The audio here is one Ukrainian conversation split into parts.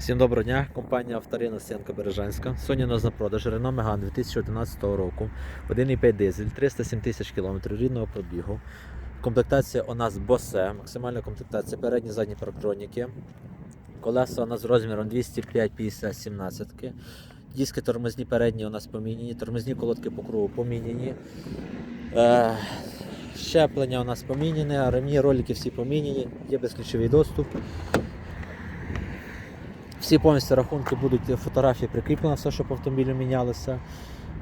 Всім доброго дня, компанія Авторина Сенка Бережанська. Сьогодні у нас на продаж Renault Megane 2011 року, 1,5 дизель, 307 тисяч кілометрів рідного пробігу. Комплектація у нас Bose, максимальна комплектація передні задні парктроніки. Колеса у нас розміром 205 50 17 Диски тормозні передні у нас поміняні, тормозні колодки по кругу поміняні. Е, щеплення у нас поміняне, ремні, ролики всі поміняні, є безключовий доступ. Всі повністю рахунки будуть фотографії прикріплено, все, що по автомобілю мінялося.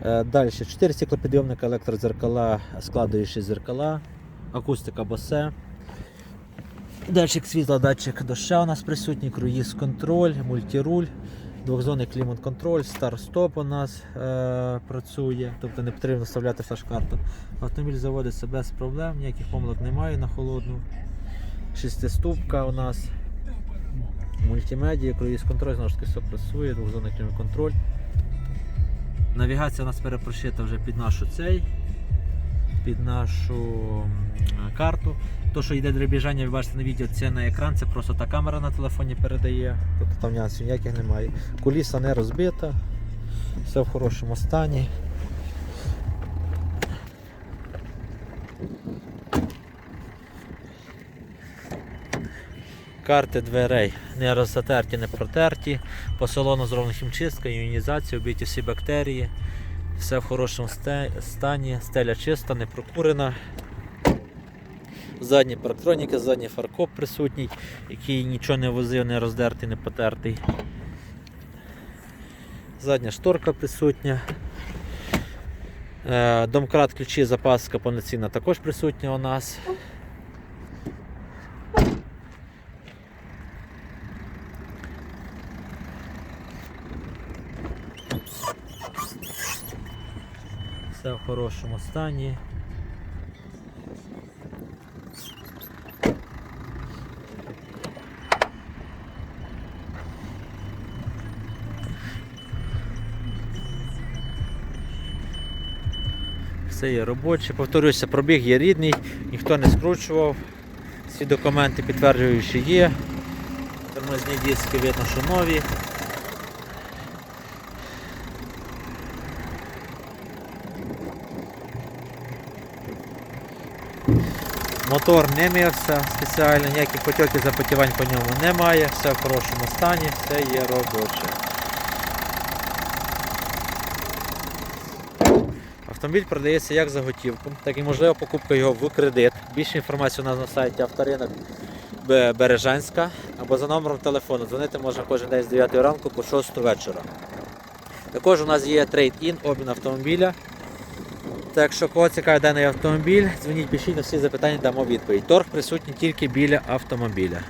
Е, Далі 4 стеклопідйомника, електрозеркала, складуючі зеркала, акустика босе. Датчик світла, датчик доща у нас присутній, круїз контроль, мультируль, двохзонний клімат-контроль, старт-стоп у нас е, працює, тобто не потрібно вставляти флеш-карту. Автомобіль заводиться без проблем, ніяких помилок немає на холодну. Шестиступка у нас. Мультимедія, круїз контроль, знову ж таки все працює, двохзонний клімат-контроль. Навігація у нас перепрошита вже під нашу цей, під нашу карту. То, що йде дребіжання, ви бачите на відео, це на екран, це просто та камера на телефоні передає. Тобто там нюансів ніяких немає. Куліса не розбита, все в хорошому стані. Карти дверей не роззатерті, не протерті. По салону зроблена хімчистка, іонізація, вбиті всі бактерії. Все в хорошому стані, стеля чиста, не прокурена. Задні парктроніки, задній фаркоп присутній, який нічого не возив, не роздертий, не потертий. Задня шторка присутня. Е, Домкрат ключі, запаска повноцінна також присутня у нас. Все в хорошому стані. Все є робоче. Повторюся, пробіг є рідний, ніхто не скручував. Всі документи підтверджуючі є. Тормозні диски видно, що нові. Мотор не мився спеціально, ніяких потьоків запотівань по ньому немає, все в хорошому стані, все є робоче. Автомобіль продається як за готівку, так і можлива покупка його в кредит. Більше інформації у нас на сайті авторинок Бережанська або за номером телефону. Дзвонити можна кожен день з 9 ранку по 6 вечора. Також у нас є трейд-ін, обмін автомобіля. Так якщо кого цікавить даний автомобіль, дзвоніть, пишіть на всі запитання, дамо відповідь. Торг присутній тільки біля автомобіля.